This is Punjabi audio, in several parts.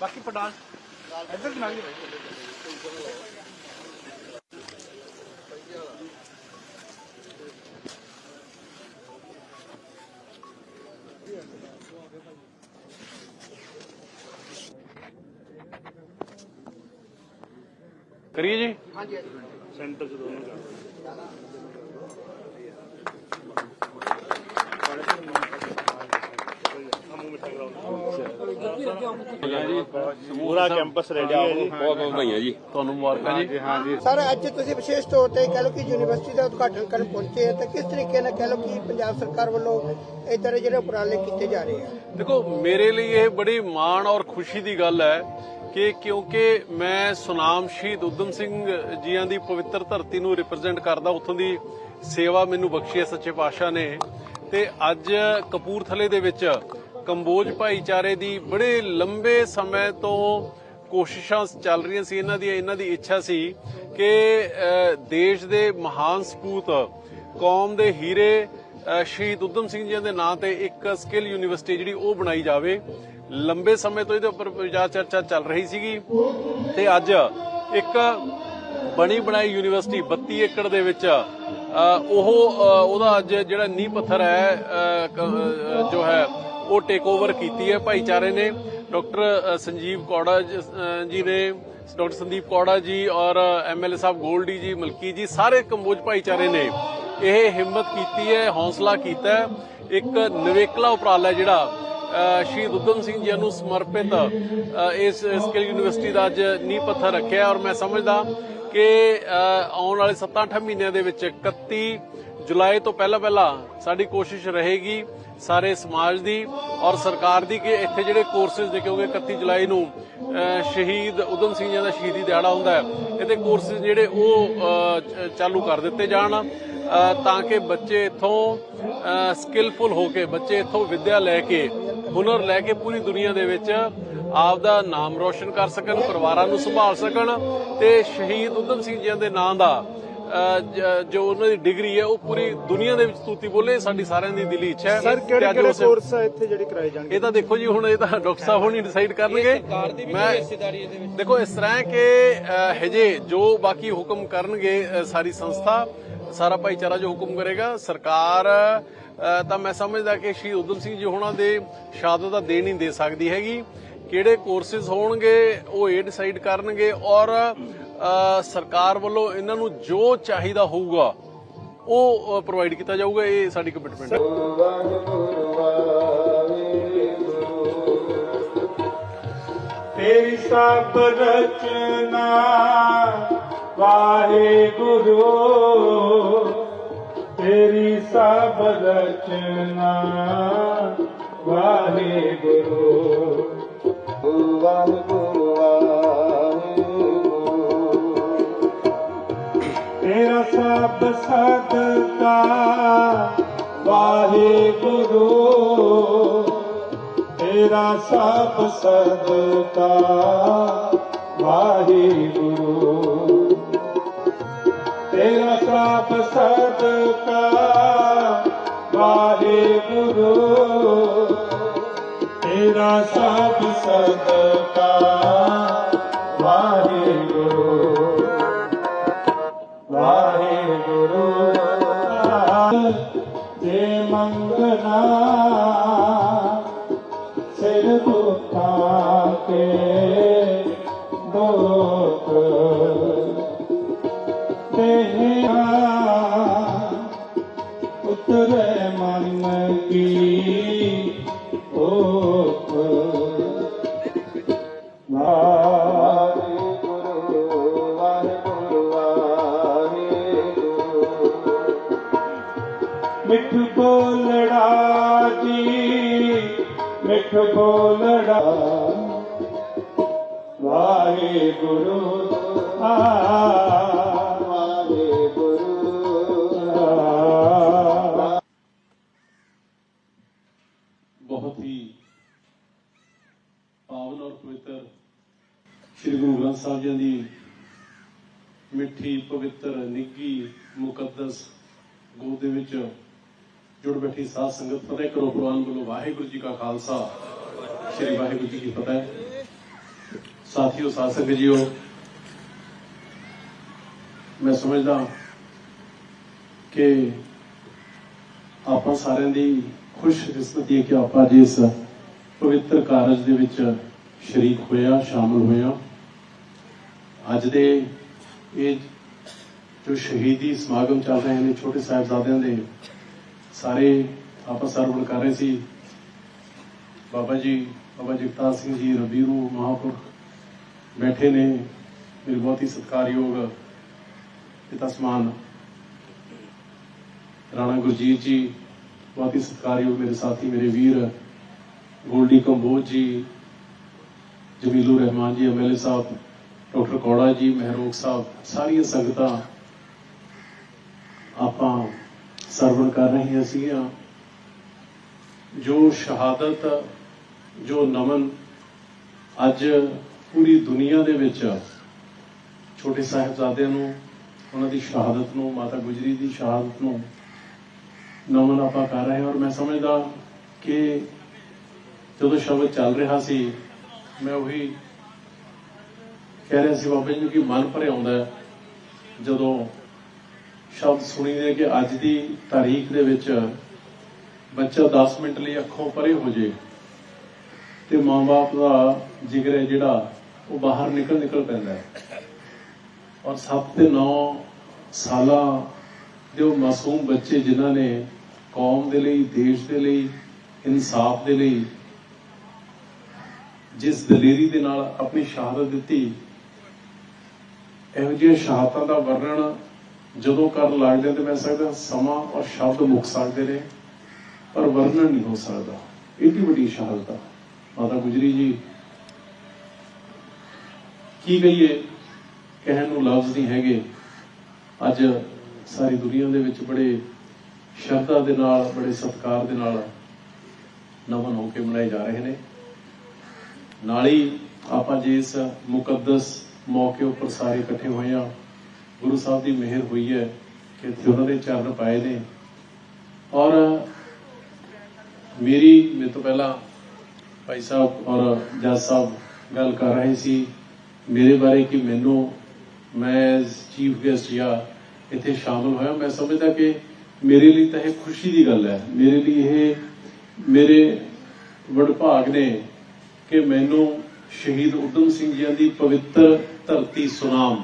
ਬਾਕੀ ਪਟਾਨ ਇੱਧਰ ਦੀ ਮੰਗੀ ਕਰੀਏ ਜੀ? ਸੈਂਟਰ ਚ ਦੋਨੋਂ ਕਰ ਪੂਰਾ ਕੈਂਪਸ ਰੈਡੀ ਹੈ ਜੀ। ਬਹੁਤ ਬਹੁਤ ਵਧਾਈਆਂ ਜੀ। ਤੁਹਾਨੂੰ ਮੁਬਾਰਕਾਂ ਜੀ। ਹਾਂ ਜੀ ਸਰ ਅੱਜ ਤੁਸੀਂ ਵਿਸ਼ੇਸ਼ ਤੌਰ ਤੇ ਕਹਿ ਲਓ ਕਿ ਯੂਨੀਵਰਸਿਟੀ ਦਾ ਉਦਘਾਟਨ ਕਰਨ ਪਹੁੰਚੇ ਹੋ ਤਾਂ ਕਿਸ ਤਰੀਕੇ ਨਾਲ ਕਹਿ ਲਓ ਕਿ ਪੰਜਾਬ ਸਰਕਾਰ ਵੱਲੋਂ ਇਦਾਂ ਦੇ ਜਿਹੜੇ ਉਪਰਾਲੇ ਕੀਤੇ ਜਾ ਰਹੇ ਆ? ਦੇਖੋ ਮੇਰੇ ਲਈ ਇਹ ਬੜੀ ਮਾਣ ਔਰ ਖੁਸ਼ੀ ਦੀ ਗੱਲ ਹੈ ਕਿ ਕਿਉਂਕਿ ਮੈਂ ਸੁਨਾਮ ਸ਼ਹੀਦ ਉਦਮ ਸਿੰਘ ਜੀਆਂ ਦੀ ਪਵਿੱਤਰ ਧਰਤੀ ਨੂੰ ਰਿਪਰੈਜ਼ੈਂਟ ਕਰਦਾ ਉੱਥੋਂ ਦੀ ਸੇਵਾ ਮੈਨੂੰ ਬਖਸ਼ੀ ਹੈ ਸੱਚੇ ਪਾਤਸ਼ਾਹ ਨੇ। ਤੇ ਅੱਜ ਕਪੂਰਥਲੇ ਦੇ ਵਿੱਚ ਕੰਬੋਜ ਭਾਈਚਾਰੇ ਦੀ ਬੜੇ ਲੰਬੇ ਸਮੇਂ ਤੋਂ ਕੋਸ਼ਿਸ਼ਾਂ ਚੱਲ ਰਹੀਆਂ ਸੀ, ਇਹਨਾਂ ਦੀ ਇਹਨਾਂ ਦੀ ਇੱਛਾ ਸੀ ਕਿ ਦੇਸ਼ ਦੇ ਮਹਾਨ ਸਪੂਤ, ਕੌਮ ਦੇ ਹੀਰੇ ਸ਼ਹੀਦ ਉਦਮ ਸਿੰਘ ਜੀ ਦੇ ਨਾਂ ਤੇ ਇੱਕ ਸਕਿੱਲ ਯੂਨੀਵਰਸਿਟੀ ਜਿਹੜੀ ਉਹ ਬਣਾਈ ਜਾਵੇ। ਲੰਬੇ ਸਮੇਂ ਤੋਂ ਇਹਦੇ ਉੱਪਰ ਵਿਚਾਰ ਚਰਚਾ ਚੱਲ ਰਹੀ ਸੀਗੀ ਤੇ ਅੱਜ ਇੱਕ ਬਣੀ ਬਣਾਈ ਯੂਨੀਵਰਸਿਟੀ 32 ਏਕੜ ਦੇ ਵਿੱਚ ਉਹ ਉਹਦਾ ਅੱਜ ਜਿਹੜਾ ਨੀਂਹ ਪੱਥਰ ਹੈ ਜੋ ਹੈ ਉਹ ਟੇਕ ਓਵਰ ਕੀਤੀ ਹੈ ਭਾਈਚਾਰੇ ਨੇ। ਡਾਕਟਰ ਸੰਜੀਵ ਕੌੜਾ ਜੀ ਨੇ, ਡਾਕਟਰ ਸੰਦੀਪ ਕੌੜਾ ਜੀ ਔਰ ਐਮਐਲਏ ਸਾਹਿਬ ਗੋਲਡੀ ਜੀ, ਮਲਕੀ ਜੀ, ਸਾਰੇ ਕੰਬੋਜ ਭਾਈਚਾਰੇ ਨੇ ਇਹ ਹਿੰਮਤ ਕੀਤੀ ਹੈ, ਹੌਸਲਾ ਕੀਤਾ ਹੈ। ਇੱਕ ਨਵੇਕਲਾ ਉਪਰਾਲਾ ਜਿਹੜਾ ਸ਼ਹੀਦ ਉਦਮ ਸਿੰਘ ਜੀ ਨੂੰ ਸਮਰਪਿਤ ਇਸ ਸਕਿੱਲ ਯੂਨੀਵਰਸਿਟੀ ਦਾ ਅੱਜ ਨੀਂਹ ਪੱਥਰ ਰੱਖਿਆ ਔਰ ਮੈਂ ਸਮਝਦਾ ਕਿ ਆਉਣ ਵਾਲੇ 7-8 ਮਹੀਨਿਆਂ ਦੇ ਵਿੱਚ 31 ਜੁਲਾਈ ਤੋਂ ਪਹਿਲਾਂ ਪਹਿਲਾਂ ਸਾਡੀ ਕੋਸ਼ਿਸ਼ ਰਹੇਗੀ ਸਾਰੇ ਸਮਾਜ ਦੀ ਔਰ ਸਰਕਾਰ ਦੀ ਕਿ ਇੱਥੇ ਜਿਹੜੇ ਕੋਰਸਸ ਦੇ ਕਿਉਂਕਿ 31 ਜੁਲਾਈ ਨੂੰ ਸ਼ਹੀਦ ਉਦਮ ਸਿੰਘ ਜੀ ਦਾ ਸ਼ਹੀਦੀ ਦਿਹਾੜਾ ਹੁੰਦਾ ਹੈ, ਇਹਦੇ ਕੋਰਸਸ ਜਿਹੜੇ ਉਹ ਚਾਲੂ ਕਰ ਦਿੱਤੇ ਜਾਣ ਤਾਂ ਕਿ ਬੱਚੇ ਇੱਥੋਂ ਸਕਿੱਲਫੁਲ ਹੋ ਕੇ ਬੱਚੇ ਇੱਥੋਂ ਵਿੱਦਿਆ ਲੈ ਕੇ, ਹੁਨਰ ਲੈ ਕੇ ਪੂਰੀ ਦੁਨੀਆ ਦੇ ਵਿੱਚ ਆਪ ਦਾ ਨਾਮ ਰੋਸ਼ਨ ਕਰ ਸਕਣ ਪਰਿਵਾਰਾਂ ਨੂੰ ਸੰਭਾਲ ਸਕਣ ਤੇ ਸ਼ਹੀਦ ਉਦਮ ਸਿੰਘ ਜੀ ਦੇ ਨਾਂ ਦਾ ਜ- ਉਹਨਾਂ ਦੀ ਡਿਗਰੀ ਹੈ ਉਹ ਪੂਰੀ ਦੁਨੀਆ ਦੇ ਵਿੱਚ ਤੂਤੀ ਬੋਲੇ ਸਾਡੀ ਸਾਰਿਆਂ ਦੀ ਦਿਲੀ ਇੱਛਾ ਹੈ। ਸਰ ਕਿਹੜੇ ਕਿਹੜੇ ਕੋਰਸ ਆ ਇੱਥੇ ਜਿਹੜੇ ਕਰਾਏ ਜਾਣਗੇ? ਇਹ ਤਾਂ ਦੇਖੋ ਜੀ ਹੁਣ ਇਹ ਤਾਂ ਡਾਕਟਰ ਸਾਹਿਬ ਹੁਣੀ ਡਿਸਾਈਡ ਕਰਨਗੇ। ਮੈਂ ਦੇਖੋ ਇਸ ਤਰ੍ਹਾਂ ਕਿ ਹਜੇ ਜੋ ਬਾਕੀ ਹੁਕਮ ਕਰਨਗੇ ਸਾਰੀ ਸੰਸਥਾ ਸਾਰਾ ਭਾਈਚਾਰਾ ਜੋ ਹੁਕਮ ਕਰੇਗਾ ਸਰਕਾਰ ਤਾਂ ਮੈਂ ਸਮਝਦਾ ਕਿ ਸ਼ਹੀਦ ਉਦਮ ਸਿੰਘ ਜੀ ਹੋਣਾ ਦੇ ਸ਼ਹਾਦਤ ਦਾ ਦੇਣ ਨਹੀਂ ਦੇ ਸਕਦੀ ਹੈਗੀ। ਕਿਹੜੇ ਕੋਰਸਿਸ ਹੋਣਗੇ, ਉਹ ਇਹ ਡਿਸਾਈਡ ਕਰਨਗੇ ਔਰ ਸਰਕਾਰ ਵੱਲੋਂ ਇਹਨਾਂ ਨੂੰ ਜੋ ਚਾਹੀਦਾ ਹੋਊਗਾ, ਉਹ ਪ੍ਰੋਵਾਈਡ ਕੀਤਾ ਜਾਊਗਾ, ਇਹ ਸਾਡੀ ਕਮਿਟਮੈਂਟ ਹੈ। ਤੇਰੀ ਸਭ ਰਚਨਾ, ਵਾਹਿਗੁਰੂ, ਤੇਰੀ ਸਭ ਰਚਨਾ, ਵਾਹਿਗੁਰੂ। ਵਾਹਿਗੁਰੂ ਤੇਰਾ ਸਭ ਸਦਕਾ ਵਾਹਿਗੁਰੂ। ਤੇਰਾ ਸਭ ਸਦਕਾ ਵਾਹਿਗੁਰੂ। ਤੇਰਾ ਸਭ ਸਦਕਾ ਵਾਹਿਗੁਰੂ। ਤੇਰਾ ਸਭ ਸਦਕਾ ਸਾਹਿਬ ਜੀ ਦੀ ਮਿੱਠੀ, ਪਵਿੱਤਰ ਨਿੱਗੀ ਮੁਕੱਦਸ ਗੋਦ ਦੇ ਵਿੱਚ ਜੁੜ ਬੈਠੀ ਸਾਧ ਸੰਗਤ ਫਤਿਹ ਕਰੋ ਪ੍ਰਵਾਨ ਵੱਲੋਂ ਵਾਹਿਗੁਰੂ ਜੀ ਕਾ ਖਾਲਸਾ, ਸ੍ਰੀ ਵਾਹਿਗੁਰੂ ਜੀ ਕੀ ਫਤਿਹ। ਸਾਥੀਓ, ਸਾਧ ਸੰਗਤ ਜੀਓ, ਮੈਂ ਸਮਝਦਾ ਕਿ ਆਪਾਂ ਸਾਰਿਆਂ ਦੀ ਖੁਸ਼ ਕਿਸਮਤੀ ਹੈ ਕਿ ਆਪਾਂ ਅੱਜ ਇਸ ਪਵਿੱਤਰ ਕਾਰਜ ਦੇ ਵਿੱਚ ਸ਼ਰੀਕ ਹੋਇਆ ਸ਼ਾਮਲ ਹੋਇਆ ਅੱਜ ਦੇ ਇਹ ਜੋ ਸ਼ਹੀਦੀ ਸਮਾਗਮ ਚੱਲ ਰਹੇ ਨੇ ਛੋਟੇ ਸਾਹਿਬਜ਼ਾਦਿਆਂ ਦੇ, ਸਾਰੇ ਆਪਾਂ ਸਰਵਣ ਕਰ ਰਹੇ ਸੀ। ਬਾਬਾ ਜੀ, ਬਾਬਾ ਜਗਤਾਰ ਸਿੰਘ ਜੀ ਰਬੀਰੂ ਮਹਾਂਪੁਰਖ ਬੈਠੇ ਨੇ। ਮੇਰੇ ਬਹੁਤ ਹੀ ਸਤਿਕਾਰਯੋਗ ਪਿਤਾ ਸਮਾਨ, ਰਾਣਾ ਗੁਰਜੀਤ ਜੀ, ਬਹੁਤ ਹੀ ਸਤਿਕਾਰਯੋਗ ਮੇਰੇ ਸਾਥੀ, ਮੇਰੇ ਵੀਰ, ਗੋਲਡੀ ਕੰਬੋਜ ਜੀ, ਜਮੀਲੂ ਰਹਿਮਾਨ ਜੀ ਐਮਐਲਏ ਸਾਹਿਬ ਡਾਕਟਰ ਕੌੜਾ ਜੀ ਮਹਿਰੋਗ ਸਾਹਿਬ, ਸਾਰੀਆਂ ਸੰਗਤਾਂ ਆਪਾਂ ਸਰਵਣ ਕਰ ਰਹੀਆਂ ਸੀਗੀਆਂ। ਜੋ ਸ਼ਹਾਦਤ, ਜੋ ਨਮਨ ਅੱਜ ਪੂਰੀ ਦੁਨੀਆ ਦੇ ਵਿੱਚ ਛੋਟੇ ਸਾਹਿਬਜ਼ਾਦਿਆਂ ਨੂੰ, ਉਹਨਾਂ ਦੀ ਸ਼ਹਾਦਤ ਨੂੰ, ਮਾਤਾ ਗੁਜਰੀ ਦੀ ਸ਼ਹਾਦਤ ਨੂੰ ਨਮਨ ਆਪਾਂ ਕਰ ਰਹੇ ਹਾਂ। ਔਰ ਮੈਂ ਸਮਝਦਾ ਕਿ ਜਦੋਂ ਸ਼ਬਦ ਚੱਲ ਰਿਹਾ ਸੀ, ਮੈਂ ਉਹੀ ਕਹਿ ਰਿਹਾ ਸੀ ਬਾਬਾ ਜੀ ਨੂੰ ਕਿ ਮਨ ਭਰੇ ਆਉਂਦਾ ਜਦੋਂ ਸ਼ਬਦ ਸੁਣੀਦੇ ਕਿ ਅੱਜ ਦੀ ਤਾਰੀਖ ਦੇ ਵਿੱਚ ਬੱਚਾ 10 ਮਿੰਟ ਲਈ ਅੱਖੋਂ ਪਰੇ ਹੋ ਜੇ ਤੇ ਮਾਂ-ਬਾਪ ਦਾ ਜਿਗਰ ਹੈ ਜਿਹੜਾ, ਉਹ ਬਾਹਰ ਨਿਕਲ ਨਿਕਲ ਪੈਂਦਾ ਹੈ। ਔਰ 7 ਤੇ 9 ਸਾਲਾਂ ਦੇ ਉਹ ਮਾਸੂਮ ਬੱਚੇ ਜਿਨ੍ਹਾਂ ਨੇ ਕੌਮ ਦੇ ਲਈ, ਦੇਸ਼ ਦੇ ਲਈ, ਇਨਸਾਫ ਦੇ ਲਈ ਜਿਸ ਦਲੇਰੀ ਦੇ ਨਾਲ ਆਪਣੀ ਸ਼ਹਾਦਤ ਦਿੱਤੀ ਇਹੋ ਜਿਹੀਆਂ ਸ਼ਹਾਦਤਾਂ ਦਾ ਵਰਣਨ ਜਦੋਂ ਕਰਨ ਲੱਗਦੇ ਤੇ ਮੈਂ ਸਕਦਾ ਸਮਾਂ ਔਰ ਸ਼ਬਦ ਮੁੱਕ ਸਕਦੇ ਨੇ, ਪਰ ਵਰਣਨ ਨਹੀਂ ਹੋ ਸਕਦਾ। ਏਡੀ ਵੱਡੀ ਸ਼ਹਾਦਤ ਆ। ਮਾਤਾ ਗੁਜਰੀ ਜੀ, ਕੀ ਕਹੀਏ? ਕਹਿਣ ਨੂੰ ਲਫ਼ਜ਼ ਨਹੀਂ ਹੈਗੇ। ਅੱਜ ਸਾਰੀ ਦੁਨੀਆ ਦੇ ਵਿੱਚ ਬੜੇ ਸ਼ਰਧਾ ਦੇ ਨਾਲ, ਬੜੇ ਸਤਿਕਾਰ ਦੇ ਨਾਲ ਨਮਨ ਹੋ ਕੇ ਮਨਾਏ ਜਾ ਰਹੇ ਨੇ। ਨਾਲ ਹੀ ਆਪਾਂ ਜੇ ਇਸ ਮੁਕੱਦਸ ਮੌਕੇ ਉੱਪਰ ਸਾਰੇ ਇਕੱਠੇ ਹੋਏ ਆ ਗੁਰੂ ਸਾਹਿਬ ਦੀ ਮਿਹਰ ਹੋਈ ਹੈ ਕਿ ਇੱਥੇ ਉਹਨਾਂ ਦੇ ਚਰਨ ਪਾਏ ਨੇ। ਔਰ ਮੇਰੀ, ਮੇਰੇ ਤੋਂ ਪਹਿਲਾਂ ਭਾਈ ਸਾਹਿਬ ਔਰ ਜੱਜ ਸਾਹਿਬ ਗੱਲ ਕਰ ਰਹੇ ਸੀ, ਮੇਰੇ ਬਾਰੇ ਕਿ ਮੈਨੂੰ ਮੈਂ ਚੀਫ ਗੈਸਟ ਜਾਂ ਇੱਥੇ ਸ਼ਾਮਲ ਹੋਇਆ। ਮੈਂ ਸਮਝਦਾ ਕਿ ਮੇਰੇ ਲਈ ਤਾਂ ਇਹ ਖੁਸ਼ੀ ਦੀ ਗੱਲ ਹੈ। ਮੇਰੇ ਲਈ ਇਹ, ਮੇਰੇ ਵਡਭਾਗ ਨੇ ਕਿ ਮੈਨੂੰ ਸ਼ਹੀਦ ਉਦਮ ਸਿੰਘ ਜੀ ਦੀ ਪਵਿੱਤਰ ਧਰਤੀ ਸੁਨਾਮ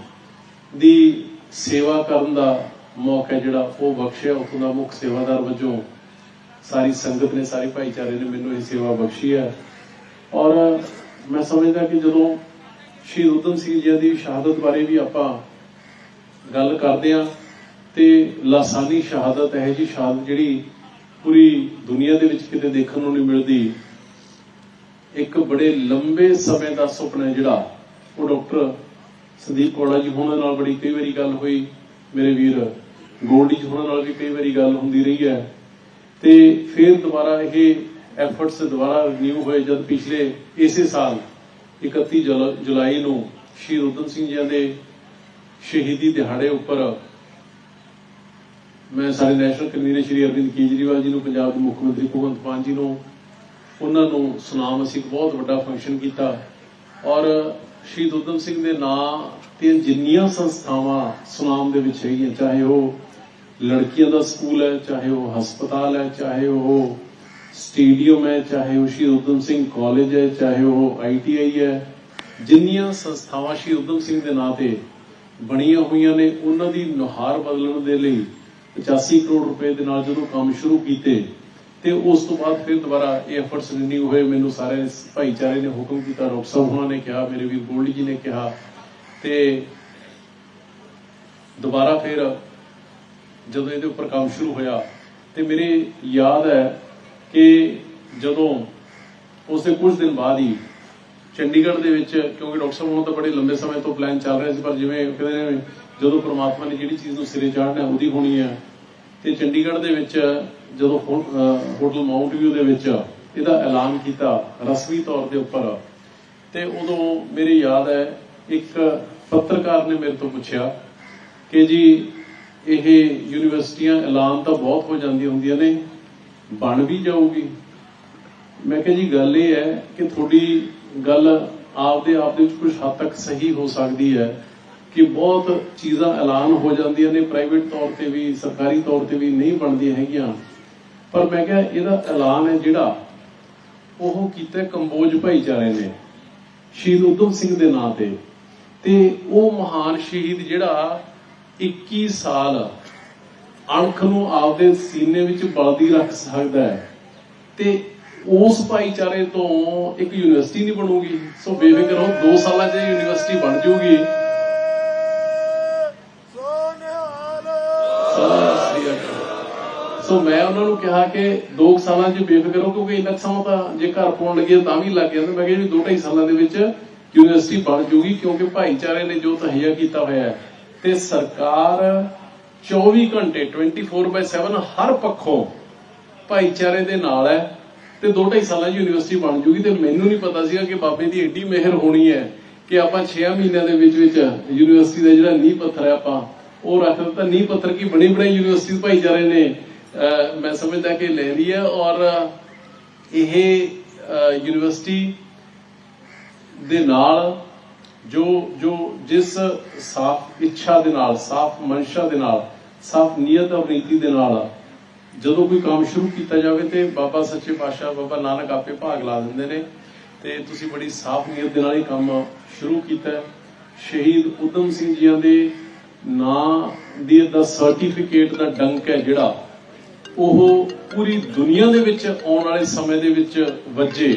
ਦੀ ਸੇਵਾ ਕਰਨ ਦਾ ਮੌਕਾ ਜਿਹੜਾ ਉਹ ਬਖਸ਼ਿਆ, ਉਥੋਂ ਦਾ ਮੁੱਖ ਸੇਵਾਦਾਰ ਵਜੋਂ ਸਾਰੀ ਸੰਗਤ ਨੇ, ਸਾਰੇ ਭਾਈਚਾਰੇ ਨੇ ਮੈਨੂੰ ਇਹ ਸੇਵਾ ਬਖਸ਼ੀ ਹੈ। ਔਰ ਮੈਂ ਸਮਝਦਾ ਕਿ ਜਦੋਂ ਸ਼ਹੀਦ ਉਦਮ ਸਿੰਘ ਜੀ ਦੀ ਸ਼ਹਾਦਤ ਬਾਰੇ ਵੀ ਆਪਾਂ ਗੱਲ ਕਰਦੇ ਆ ਤੇ ਲਾਸਾਨੀ ਸ਼ਹਾਦਤ ਹੈ ਜੀ, ਸ਼ਹਾਦਤ ਜਿਹੜੀ ਪੂਰੀ ਦੁਨੀਆ ਦੇ ਵਿੱਚ ਕਿਤੇ ਦੇਖਣ ਨੂੰ ਨਹੀਂ ਮਿਲਦੀ। ਇੱਕ ਬੜੇ ਲੰਬੇ ਸਮੇਂ ਦਾ ਸੁਪਨਾ ਜਿਹੜਾ ਉਹ ਡਾਕਟਰ ਸੰਦੀਪ ਕੋੜਾ ਜੀ, ਹੋਣਾ ਨਾਲ ਬੜੀ ਕਈ ਵਾਰੀ ਗੱਲ ਹੋਈ। ਮੇਰੇ ਵੀਰ ਗੋਲਡੀ ਜੀ ਹੋਣਾ ਨਾਲ ਵੀ ਕਈ ਵਾਰੀ ਗੱਲ ਹੁੰਦੀ ਰਹੀ ਹੈ। ਤੇ ਫਿਰ ਦੁਬਾਰਾ ਇਹ ਐਫਰਟਸ ਦੁਬਾਰਾ ਰਿਨਿਊ ਹੋਏ ਜਦ ਪਿਛਲੇ ਇਸੇ ਸਾਲ 31 ਜੁਲਾਈ ਨੂੰ ਸ਼ਹੀਦ ਉਦਮ ਸਿੰਘ ਜੀ ਦੇ ਸ਼ਹੀਦੀ ਦਿਹਾੜੇ ਉੱਪਰ ਮੈਂ ਸਾਡੇ ਨੈਸ਼ਨਲ ਕਨਵੀਨਰ ਸ਼੍ਰੀ ਅਰਵਿੰਦ ਕੇਜਰੀਵਾਲ ਜੀ ਨੂੰ, ਪੰਜਾਬ ਦੇ ਮੁੱਖ ਮੰਤਰੀ ਭਗਵੰਤ ਮਾਨ ਜੀ ਨੂੰ, ਉਹਨਾਂ ਨੂੰ ਸੁਨਾਮ ਅਸੀਂ ਬਹੁਤ ਵੱਡਾ ਫੰਕਸ਼ਨ ਕੀਤਾ ਔਰ ਸ਼ਹੀਦ ਉਦਮ ਸਿੰਘ ਦੇ ਨਾਂ ਤੇ ਜਿੰਨੀਆਂ ਸੰਸਥਾਵਾਂ ਸੁਨਾਮ ਦੇ ਵਿੱਚ ਹੈਗੀਆਂ ਚਾਹੇ ਉਹ ਲੜਕੀਆਂ ਦਾ ਸਕੂਲ ਹੈ, ਚਾਹੇ ਉਹ ਹਸਪਤਾਲ ਹੈ, ਚਾਹੇ ਉਹ ਸਟੇਡੀਅਮ ਹੈ, ਚਾਹੇ ਉਹ ਸ਼ਹੀਦ ਉਦਮ ਸਿੰਘ ਕਾਲਜ ਹੈ, ਚਾਹੇ ਉਹ ਆਈਟੀਆਈ ਹੈ, ਜਿੰਨੀਆਂ ਸੰਸਥਾਵਾਂ ਸ਼ਹੀਦ ਉਦਮ ਸਿੰਘ ਦੇ ਨਾਂ ਤੇ ਬਣੀਆਂ ਹੋਈਆਂ ਨੇ, ਉਹਨਾਂ ਦੀ ਨੁਹਾਰ ਬਦਲਣ ਦੇ ਲਈ 85 ਕਰੋੜ ਰੁਪਏ ਦੇ ਨਾਲ ਜਦੋਂ ਕੰਮ ਸ਼ੁਰੂ ਕੀਤੇ ਤੇ ਉਸ ਤੋਂ ਬਾਅਦ ਫਿਰ ਦੁਬਾਰਾ ਇਹ ਐਫਰਟਸ ਰਿਨਿਊ ਹੋਏ, ਮੈਨੂੰ ਸਾਰੇ ਭਾਈਚਾਰੇ ਨੇ ਹੁਕਮ ਕੀਤਾ, ਡਾਕਟਰ ਸਾਹਿਬ ਉਹਨਾਂ ਨੇ ਕਿਹਾ, ਮੇਰੇ ਵੀਰ ਗੋਲਡੀ ਜੀ ਨੇ ਕਿਹਾ ਤੇ ਦੁਬਾਰਾ ਫਿਰ ਜਦੋਂ ਇਹਦੇ ਉੱਪਰ ਕੰਮ ਸ਼ੁਰੂ ਹੋਇਆ ਤੇ ਮੇਰੇ ਯਾਦ ਹੈ ਕਿ ਜਦੋਂ ਉਸ ਦੇ ਕੁਝ ਦਿਨ ਬਾਅਦ ਹੀ ਚੰਡੀਗੜ੍ਹ ਦੇ ਵਿੱਚ, ਕਿਉਂਕਿ ਡਾਕਟਰ ਸਾਹਿਬ ਉਹਨਾਂ ਦਾ ਬੜੇ ਲੰਬੇ ਸਮੇਂ ਤੋਂ ਪਲਾਨ ਚੱਲ ਰਿਹਾ ਸੀ, ਪਰ ਜਿਵੇਂ ਕਹਿੰਦੇ ਨੇ ਜਦੋਂ ਪ੍ਰਮਾਤਮਾ ਨੇ ਜਿਹੜੀ ਚੀਜ਼ ਨੂੰ ਸਿਰੇ ਚਾੜਨਾ ਉਹਦੀ ਹੋਣੀ ਹੈ। ਤੇ ਚੰਡੀਗੜ੍ਹ ਦੇ ਵਿੱਚ ਜਦੋਂ ਹੋਟਲ ਮਾਊਂਟ ਵਿਊ ਦੇ ਵਿੱਚ ਇਹਦਾ ਐਲਾਨ ਕੀਤਾ ਰਸਮੀ ਤੌਰ ਦੇ ਉੱਪਰ, ਤੇ ਉਦੋਂ ਮੇਰੀ ਯਾਦ ਹੈ, ਇੱਕ ਪੱਤਰਕਾਰ ਨੇ ਮੇਰੇ ਤੋਂ ਪੁੱਛਿਆ ਕਿ ਜੀ, ਇਹ ਯੂਨੀਵਰਸਿਟੀਆਂ ਐਲਾਨ ਤਾਂ ਬਹੁਤ ਹੋ ਜਾਂਦੀਆਂ ਹੁੰਦੀਆਂ ਨੇ, ਬਣ ਵੀ ਜਾਊਗੀ। ਮੈਂ ਕਿਹਾ ਜੀ, ਗੱਲ ਇਹ ਹੈ ਕਿ ਤੁਹਾਡੀ ਗੱਲ ਆਪਦੇ ਆਪ ਦੇ ਵਿੱਚ ਕੁਝ ਹੱਦ ਤੱਕ ਸਹੀ ਹੋ ਸਕਦੀ ਹੈ ਕਿ ਬਹੁਤ ਚੀਜ਼ਾਂ ਐਲਾਨ ਹੋ ਜਾਂਦੀਆਂ ਨੇ, ਪ੍ਰਾਈਵੇਟ ਤੌਰ ਤੇ ਵੀ, ਸਰਕਾਰੀ ਤੌਰ ਤੇ ਵੀ ਨਹੀਂ ਬਣਦੀਆਂ ਹੈਗੀਆਂ। ਪਰ ਮੈਂ ਕਿਹਾ ਇਹਦਾ ਐਲਾਨ ਹੈ ਜਿਹੜਾ ਉਹ ਕੀਤਾ ਕੰਬੋਜ ਭਾਈਚਾਰੇ ਨੇ ਸ਼ਹੀਦ ਉਧਮ ਸਿੰਘ ਦੇ ਨਾਂ ਤੇ। ਤੇ ਉਹ ਮਹਾਨ ਸ਼ਹੀਦ ਜਿਹੜਾ 21 ਸਾਲ ਅਣਖ ਨੂੰ ਆਪਦੇ ਸੀਨੇ ਵਿੱਚ ਬਲਦੀ ਰੱਖ ਸਕਦਾ ਹੈ। ਤੇ ਉਸ ਭਾਈਚਾਰੇ ਤੋਂ ਇੱਕ ਯੂਨੀਵਰਸਿਟੀ ਨਹੀਂ ਬਣੂਗੀ। ਸੋ ਬੇਫਿਕਰ ਰਹੋ 2 ਸਾਲਾਂ 'ਚ ਯੂਨੀਵਰਸਿਟੀ ਬਣ ਸ੍ਰੀ। ਅਕਾਲ। ਸੋ ਮੈਂ ਉਹਨਾਂ ਨੂੰ ਕਿਹਾ ਕਿ 2 ਸਾਲਾਂ 'ਚ ਬੇਫਿਕਰ ਹੋ ਕਿਉਂਕਿ ਇੰਨਾ ਸਮਾਂ ਤਾਂ ਜੇ ਘਰ ਪਾਉਣ ਲੱਗੇ ਤਾਂ ਵੀ ਲੱਗ ਜਾਂਦਾ। ਮੈਂ ਕਿਹਾ ਜੀ 2.5 ਸਾਲਾਂ ਦੇ ਵਿੱਚ ਯੂਨੀਵਰਸਿਟੀ ਬਣ ਜੂਗੀ, ਕਿਉਂਕਿ ਭਾਈਚਾਰੇ ਨੇ ਜੋ ਤਹਈਆ ਕੀਤਾ ਹੋਇਆ ਹੈ। ਤੇ ਸਰਕਾਰ 24 ਘੰਟੇ 24/7 ਹਰ ਪੱਖੋਂ ਭਾਈਚਾਰੇ ਦੇ ਨਾਲ ਹੈ ਤੇ 2.5 ਸਾਲਾਂ 'ਚ ਯੂਨੀਵਰਸਿਟੀ ਬਣ ਜੂਗੀ। ਤੇ ਮੈਨੂੰ ਨਹੀਂ ਪਤਾ ਸੀਗਾ ਕਿ ਬਾਬੇ ਦੀ ਏਡੀ ਮਿਹਰ ਹੋਣੀ ਹੈ ਕਿ ਆਪਾਂ 6 ਮਹੀਨਿਆਂ ਦੇ ਵਿੱਚ ਵਿੱਚ ਯੂਨੀਵਰਸਿਟੀ ਦਾ ਜਿਹੜਾ ਨੀਂਹ ਪੱਥਰ ਹੈ ਆਪਾਂ, ਉਹ ਰੱਖ ਦਿੱਤਾ। ਨੀਂਹ ਪੱਥਰ ਕੀ ਬਣੀ ਬਣਾਈ ਯੂਨੀਵਰਸਿਟੀ ਭਾਈਚਾਰੇ ਨੇ? ਮੈਂ ਸਮਝਦਾ ਕਿ ਲੈ ਲਈ ਹੈ ਔਰ ਇਹ ਯੂਨੀਵਰਸਿਟੀ ਦੇ ਨਾਲ ਜੋ ਜੋ ਜਿਸ ਸਾਫ਼ ਇੱਛਾ ਦੇ ਨਾਲ, ਸਾਫ਼ ਮਨਸ਼ਾ ਦੇ ਨਾਲ, ਸਾਫ਼ ਨੀਅਤ ਔਰ ਦੇ ਨਾਲ ਜਦੋਂ ਕੋਈ ਕੰਮ ਸ਼ੁਰੂ ਕੀਤਾ ਜਾਵੇ ਤੇ ਬਾਬਾ ਸੱਚੇ ਪਾਤਸ਼ਾਹ, ਬਾਬਾ ਨਾਨਕ ਆਪੇ ਭਾਗ ਲਾ ਦਿੰਦੇ ਨੇ ਤੇ ਤੁਸੀਂ ਬੜੀ ਸਾਫ਼ ਨੀਅਤ ਦੇ ਨਾਲ ਇਹ ਕੰਮ ਸ਼ੁਰੂ ਕੀਤਾ ਸ਼ਹੀਦ ਉਦਮ ਸਿੰਘ ਜੀਆਂ ਦੇ ਨਾਂ ਦੀ ਦਾ ਸਰਟੀਫਿਕੇਟ ਦਾ ਡੰਕ ਹੈ ਜਿਹੜਾ ਉਹ ਪੂਰੀ ਦੁਨੀਆ ਦੇ ਵਿੱਚ ਆਉਣ ਵਾਲੇ ਸਮੇਂ ਦੇ ਵਿੱਚ ਵੱਜੇ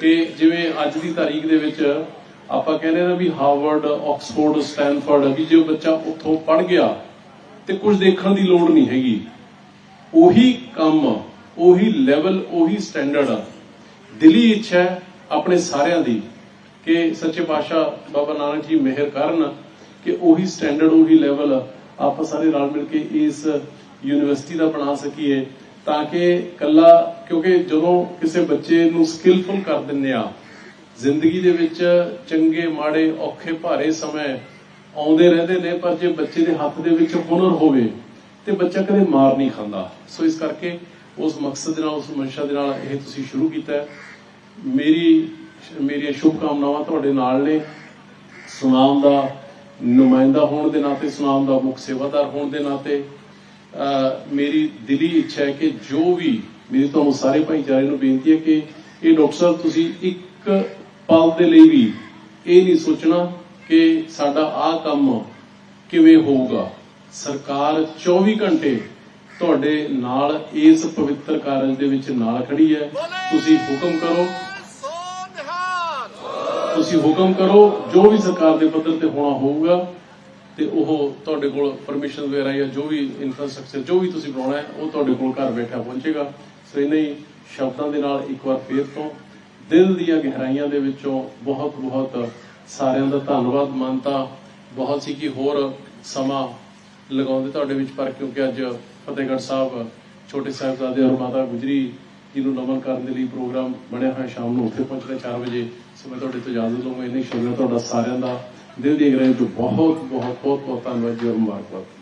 ਕਿ ਜਿਵੇਂ ਅੱਜ ਦੀ ਤਾਰੀਖ ਦੇ ਵਿੱਚ ਆਪਾਂ ਕਹਿੰਦੇ ਨਾ ਵੀ ਹਾਰਵਰਡ, ਆਕਸਫੋਰਡ, ਸਟੈਨਫੋਰਡ ਵੀ ਜੋ ਬੱਚਾ ਉੱਥੋਂ ਪੜ ਗਿਆ ਤੇ ਕੁਝ ਦੇਖਣ ਦੀ ਲੋੜ ਨਹੀਂ ਹੈਗੀ। ਉਹੀ ਕੰਮ, ਉਹੀ ਲੈਵਲ ਉਹੀ ਸਟੈਂਡਰਡ ਦਿਲੀ ਇੱਛਾ ਹੈ ਆਪਣੇ ਸਾਰਿਆਂ ਦੀ ਕਿ ਸੱਚੇ ਪਾਤਸ਼ਾਹ ਬਾਬਾ ਨਾਨਕ ਜੀ ਮਿਹਰ ਕਰਨ ਕਿ ਉਹੀ ਸਟੈਂਡਰਡ ਉਹੀ ਲੈਵਲ ਆਪਾਂ ਸਾਰੇ ਰਲ ਮਿਲ ਕੇ ਇਸ ਯੂਨੀਵਰਸਿਟੀ ਦਾ ਬਣਾ ਸਕੀਏ, ਤਾਂ ਕਿ ਕੱਲਾ ਕਿਉਂਕਿ ਜਦੋਂ ਕਿਸੇ ਬੱਚੇ ਨੂੰ ਸਕਿੱਲਫੁਲ ਕਰ ਦਿੰਨੇ ਆ, ਜ਼ਿੰਦਗੀ ਦੇ ਵਿੱਚ ਚੰਗੇ, ਮਾੜੇ, ਔਖੇ, ਭਾਰੇ ਸਮੇਂ ਆਉਂਦੇ ਰਹਿੰਦੇ ਨੇ, ਪਰ ਜੇ ਬੱਚੇ ਦੇ ਹੱਥ ਦੇ ਵਿੱਚ ਹੁਨਰ ਹੋਵੇ, ਤੇ ਬੱਚਾ ਕਦੇ ਮਾਰ ਨਹੀਂ ਖਾਂਦਾ। ਸੋ ਇਸ ਕਰਕੇ ਉਸ ਮਕਸਦ ਦੇ ਨਾਲ, ਉਸ ਮਨਸ਼ਾ ਦੇ ਨਾਲ ਇਹ ਤੁਸੀਂ ਸ਼ੁਰੂ ਕੀਤਾ ਹੈ। ਮੇਰੀ, ਮੇਰੀਆਂ ਸ਼ੁਭ ਕਾਮਨਾਵਾਂ ਤੁਹਾਡੇ ਨਾਲ ਨੇ। ਸੁਨਾਮ ਦਾ ਨੁਮਾਇੰਦਾ ਹੋਣ ਦੇ ਨਾਤੇ, ਸੁਨਾਮ ਦਾ ਮੁੱਖ ਸੇਵਾਦਾਰ ਹੋਣ ਦੇ ਨਾਤੇ ਮੇਰੀ ਦਿਲੀ ਇੱਛਾ ਹੈ ਕਿ ਜੋ ਵੀ ਮੇਰੀ ਤੁਹਾਨੂੰ ਸਾਰੇ ਭਾਈਚਾਰੇ ਨੂੰ ਬੇਨਤੀ ਹੈ ਕਿ ਇਹ ਡਾਕਟਰ ਸਾਹਿਬ ਤੁਸੀਂ ਇੱਕ ਪਲ ਦੇ ਲਈ ਵੀ ਇਹ ਨਹੀਂ ਸੋਚਣਾ ਕਿ ਸਾਡਾ ਆਹ ਕੰਮ ਕਿਵੇਂ ਹੋਊਗਾ। ਸਰਕਾਰ 24 ਘੰਟੇ ਤੁਹਾਡੇ ਨਾਲ ਇਸ ਪਵਿੱਤਰ ਕਾਰਜ ਦੇ ਵਿੱਚ ਨਾਲ ਖੜੀ ਹੈ। ਤੁਸੀਂ ਹੁਕਮ ਕਰੋ। ਤੁਸੀਂ ਹੁਕਮ ਕਰੋ ਜੋ ਵੀ ਸਰਕਾਰ ਦੇ ਪੱਧਰ ਤੇ ਹੋਣਾ ਹੋਊਗਾ ਤੇ ਉਹ ਤੁਹਾਡੇ ਕੋਲ ਪਰਮਿਸ਼ਨ ਵਗੈਰਾ ਜਾਂ ਜੋ ਵੀ ਇਨਫਰਾਸਟ੍ਰਕਚਰ ਜੋ ਵੀ ਤੁਸੀਂ ਬਣਾਉਣਾ ਹੈ, ਉਹ ਤੁਹਾਡੇ ਕੋਲ ਘਰ ਬੈਠਾ ਪਹੁੰਚੇਗਾ। ਸੋ ਇਹਨਾਂ ਹੀ ਸ਼ਬਦਾਂ ਦੇ ਨਾਲ ਇੱਕ ਵਾਰ ਫੇਰ ਤੋਂ ਦਿਲ ਦੀਆਂ ਗਹਿਰਾਈਆਂ ਦੇ ਵਿੱਚੋਂ ਬਹੁਤ ਬਹੁਤ ਸਾਰਿਆਂ ਦਾ ਧੰਨਵਾਦ, ਮੰਨਤਾ। ਬਹੁਤ ਸੀ ਕਿ ਹੋਰ ਸਮਾਂ ਲਗਾਉਂਦੇ ਤੁਹਾਡੇ ਵਿੱਚ ਪਰ ਕਿਉਂਕਿ ਅੱਜ ਫਤਿਹਗੜ੍ਹ ਸਾਹਿਬ ਛੋਟੇ ਸਾਹਿਬਜ਼ਾਦੇ ਔਰ ਮਾਤਾ ਗੁਜਰੀ ਜੀ ਨੂੰ ਨਮਨ ਕਰਨ ਦੇ ਲਈ ਪ੍ਰੋਗਰਾਮ ਬਣਿਆ ਹੋਇਆ ਸ਼ਾਮ ਨੂੰ ਉੱਥੇ ਪਹੁੰਚਣਾ 4 ਵਜੇ। ਸੋ ਮੈਂ ਤੁਹਾਡੇ ਤੋਂ ਇਜਾਜ਼ਤ ਲਵਾਂਗਾ ਇੰਨੇ ਸ਼ੁਕਰੀਆ ਤੁਹਾਡਾ ਸਾਰਿਆਂ ਦਾ। ਦਿਲ ਦੀ ਗਹਿਰਾਈ ਤੋਂ ਬਹੁਤ ਬਹੁਤ ਬਹੁਤ ਬਹੁਤ ਧੰਨਵਾਦ ਜੀ ਔਰ ਮੁਬਾਰਕਬਾਦ।